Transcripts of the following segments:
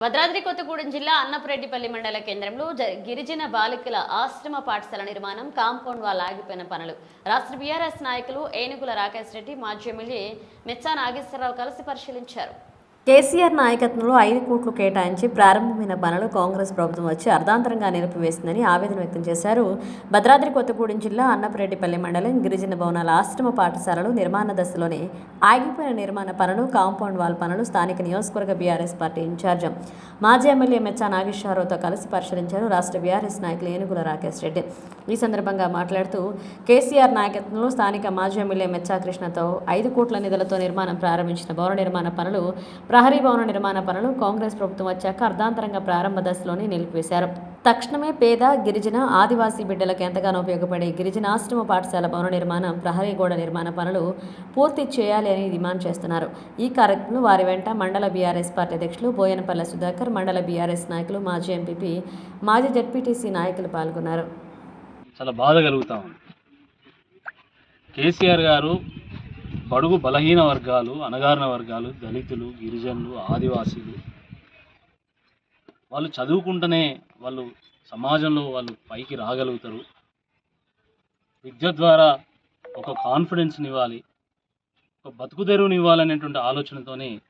భద్రాద్రి కొత్తగూడెం జిల్లా అన్నపురెడ్డిపల్లి మండల కేంద్రంలో జ- గిరిజన బాలికల ఆశ్రమ పాఠశాల నిర్మాణం కాంపౌండ్ వాల్ ఆగిపోయిన పనులు. రాష్ట్ర బీఆర్ఎస్ నాయకులు ఏనుగుల రాకేష్ రెడ్డి మాజీ ఎమ్మెల్యే మెచ్చా నాగేశ్వరరావు కలిసి పరిశీలించారు. కేసీఆర్ నాయకత్వంలో ఐదు కోట్లు కేటాయించి ప్రారంభమైన పనులు కాంగ్రెస్ ప్రభుత్వం వచ్చి అర్ధాంతరంగా నిలిపివేసిందని ఆవేదన వ్యక్తం చేశారు. భద్రాద్రి కొత్తగూడెం జిల్లా అన్నపరెడ్డిపల్లి మండలం గిరిజన భవనాల ఆశ్రమ పాఠశాలలు నిర్మాణ దశలోనే ఆగిపోయిన నిర్మాణ పనులు కాంపౌండ్ వాల్ పనులు స్థానిక నియోజకవర్గ బీఆర్ఎస్ పార్టీ ఇన్ఛార్జ్ మాజీ ఎమ్మెల్యే మెచ్చా నాగేశ్వరరావుతో కలిసి పరిశీలించారు రాష్ట్ర బీఆర్ఎస్ నాయకులు ఏనుగుల రాకేష్ రెడ్డి. ఈ సందర్భంగా మాట్లాడుతూ కేసీఆర్ నాయకత్వంలో స్థానిక మాజీ ఎమ్మెల్యే మెచ్చా కృష్ణతో ఐదు కోట్ల నిధులతో నిర్మాణం ప్రారంభించిన భవన నిర్మాణ పనులు ప్రహరీ భవన నిర్మాణ పనులు కాంగ్రెస్ ప్రభుత్వం వచ్చాక అర్ధాంతరంగా ప్రారంభ దశలోనే నిలిపివేశారు. తక్షణమే పేద గిరిజన ఆదివాసీ బిడ్డలకు ఎంతగానో ఉపయోగపడే గిరిజన ఆశ్రమ పాఠశాల భవన నిర్మాణం ప్రహరీ గోడ నిర్మాణ పనులు పూర్తి చేయాలి అని డిమాండ్ చేస్తున్నారు. ఈ కార్యక్రమంలో వారి వెంట మండల బీఆర్ఎస్ పార్టీ అధ్యక్షులు బోయనపల్లె సుధాకర్ మండల బీఆర్ఎస్ నాయకులు మాజీ ఎంపీపీ మాజీ జడ్పీటీసీ నాయకులు పాల్గొన్నారు. చాలా బాధ కలుగుతా ఉంది. కేసీఆర్ గారు బడుగు బలహీన వర్గాలు అణగారిన వర్గాలు దళితులు గిరిజనులు ఆదివాసీలు. వాళ్ళు చదువుకుంటేనే వాళ్ళు సమాజంలో వాళ్ళు పైకి రాగలుగుతారు. విద్య ద్వారా ఒక కాన్ఫిడెన్స్ని ఇవ్వాలి. ఒక బతుకు తెరువుని ఇవ్వాలనేటువంటి ఆలోచనతోనే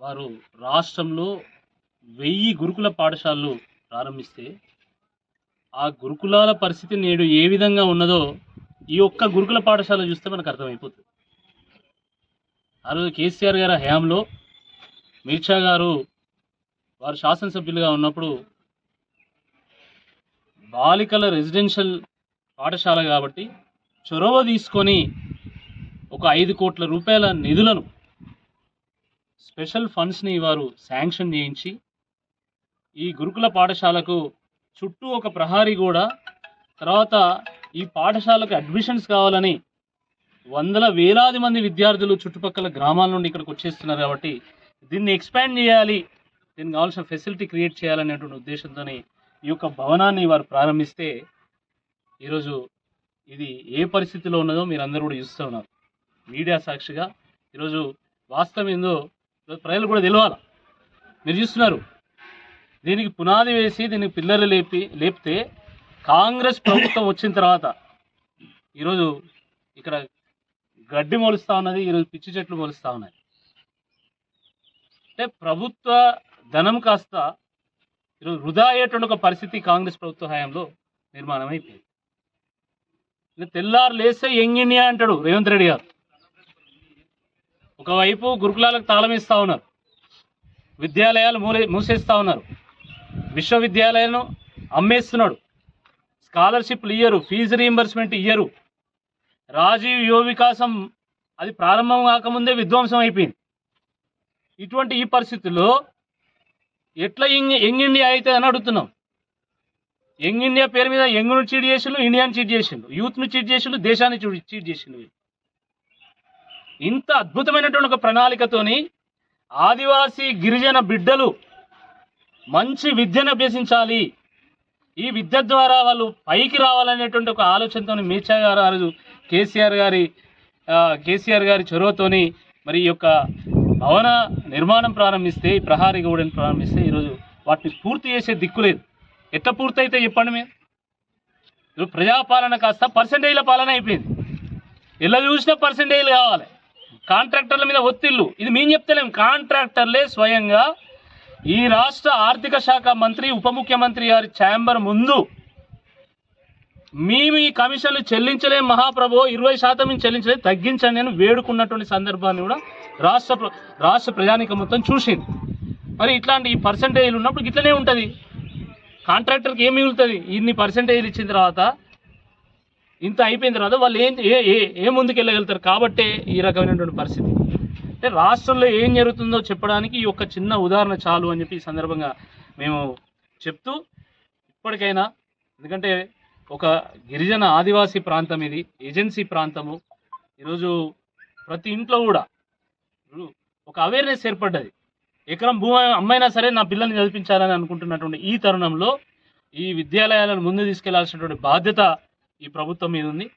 వారు రాష్ట్రంలో వెయ్యి గురుకుల పాఠశాలలు ప్రారంభిస్తే ఆ గురుకులాల పరిస్థితి నేడు ఏ విధంగా ఉన్నదో ఈ ఒక్క గురుకుల పాఠశాల చూస్తే మనకు అర్థమైపోతుంది. ఆ రోజు కేసీఆర్ గారి హయాంలో మీర్షా గారు వారు శాసనసభ్యులుగా ఉన్నప్పుడు బాలికల రెసిడెన్షియల్ పాఠశాల కాబట్టి చొరవ తీసుకొని ఒక ఐదు కోట్ల రూపాయల నిధులను స్పెషల్ ఫండ్స్ని వారు శాంక్షన్ చేయించి ఈ గురుకుల పాఠశాలకు చుట్టూ ఒక ప్రహారీ కూడా తర్వాత ఈ పాఠశాలకు అడ్మిషన్స్ కావాలని వందల వేలాది మంది విద్యార్థులు చుట్టుపక్కల గ్రామాల నుండి ఇక్కడికి వచ్చేస్తున్నారు కాబట్టి దీన్ని ఎక్స్పాండ్ చేయాలి దీనికి కావాల్సిన ఫెసిలిటీ క్రియేట్ చేయాలనేటువంటి ఉద్దేశంతోనే ఈ యొక్క భవనాన్ని వారు ప్రారంభిస్తే ఈరోజు ఇది ఏ పరిస్థితిలో ఉన్నదో మీరు అందరూ కూడా చూస్తూ ఉన్నారు. మీడియా సాక్షిగా ఈరోజు వాస్తవం ఏందో ప్రజలు కూడా తెలియాలి మీరు చూస్తున్నారు. దీనికి పునాది వేసి దీనికి పిల్లలు లేపి లేపితే కాంగ్రెస్ ప్రభుత్వం వచ్చిన తర్వాత ఈరోజు ఇక్కడ గడ్డి మొలుస్తూ ఉన్నది ఈరోజు పిచ్చి చెట్లు మొలుస్తూ ఉన్నాయి. అంటే ప్రభుత్వ ధనం కాస్త ఈరోజు వృధా అయ్యేటువంటి ఒక పరిస్థితి కాంగ్రెస్ ప్రభుత్వ హయాంలో నిర్మాణం అయిపోయింది. తెల్లారు లేస్తే యంగ్ ఇండియా అంటాడు రేవంత్ రెడ్డి గారు. ఒకవైపు గురుకులాలకు తాళం ఇస్తూ ఉన్నారు. విద్యాలయాలు మూలే మూసేస్తూ ఉన్నారు. విశ్వవిద్యాలయాలను అమ్మేస్తున్నాడు. స్కాలర్షిప్లు ఇయ్యరు ఫీజు రీయింబర్స్మెంట్ ఇయ్యరు. రాజీవ్ యువ వికాసం అది ప్రారంభం కాకముందే విధ్వంసం అయిపోయింది. ఇటువంటి ఈ పరిస్థితుల్లో ఎట్లా యంగ్ యంగ్ ఇండియా అయితే అని అడుగుతున్నాం. యంగ్ ఇండియా పేరు మీద యంగ్ను చీట్ చేసిండు ఇండియాని చీట్ చేసిండు యూత్ను చీట్ చేసిండు దేశాన్ని చీట్ చేసిండు ఇంత అద్భుతమైనటువంటి ఒక ప్రణాళికతోని ఆదివాసీ గిరిజన బిడ్డలు మంచి విద్యను అభ్యసించాలి. ఈ విద్య ద్వారా వాళ్ళు పైకి రావాలనేటువంటి ఒక ఆలోచనతో మేచా గారు కేసీఆర్ గారి కేసీఆర్ గారి చొరవతోని మరి ఈ యొక్క భవన నిర్మాణం ప్రారంభిస్తే ఈ ప్రహారీ గూడెని ప్రారంభిస్తే ఈరోజు వాటిని పూర్తి చేసే దిక్కు లేదు. ఎట్లా పూర్తి అయితే చెప్పండి మీరు? ఇప్పుడు ప్రజాపాలన కాస్త పర్సంటేజ్ల పాలన అయిపోయింది. ఇలా చూసినా పర్సంటేజ్లు కావాలి. కాంట్రాక్టర్ల మీద ఒత్తిళ్ళు. ఇది మేము చెప్తలేం. కాంట్రాక్టర్లే స్వయంగా ఈ రాష్ట్ర ఆర్థిక శాఖ మంత్రి ఉప ముఖ్యమంత్రి గారి ఛాంబర్ ముందు మేము ఈ కమిషన్లు చెల్లించలే మహాప్రభు. ఇరవై శాతం మేము చెల్లించలేదు. తగ్గించండి అని వేడుకున్నటువంటి సందర్భాన్ని కూడా రాష్ట్ర ప్ర- రాష్ట్ర ప్రజానిక మొత్తం చూసింది. మరి ఇట్లాంటి ఈ పర్సంటేజీలు ఉన్నప్పుడు ఇట్లనే ఉంటుంది. కాంట్రాక్టర్కి ఏం మిగులుతుంది? ఇన్ని పర్సంటేజీలు ఇచ్చిన తర్వాత ఇంత అయిపోయిన తర్వాత వాళ్ళు ఏం ఏ ఏ ఏ ముందుకు వెళ్ళగలుగుతారు? కాబట్టే ఈ రకమైనటువంటి పరిస్థితి. అంటే రాష్ట్రంలో ఏం జరుగుతుందో చెప్పడానికి ఈ యొక్క చిన్న ఉదాహరణ చాలు అని చెప్పి ఈ సందర్భంగా మేము చెప్తూ ఇప్పటికైనా ఎందుకంటే ఒక గిరిజన ఆదివాసీ ప్రాంతం ఇది ఏజెన్సీ ప్రాంతము. ఈరోజు ప్రతి ఇంట్లో కూడా ఒక అవేర్నెస్ ఏర్పడ్డది. ఎకరం భూమి అమ్మైనా సరే నా పిల్లల్ని చదివించాలని అనుకుంటున్నటువంటి ఈ తరుణంలో ఈ విద్యాలయాలను ముందు తీసుకెళ్ళాల్సినటువంటి బాధ్యత ఈ ప్రభుత్వం మీద ఉంది.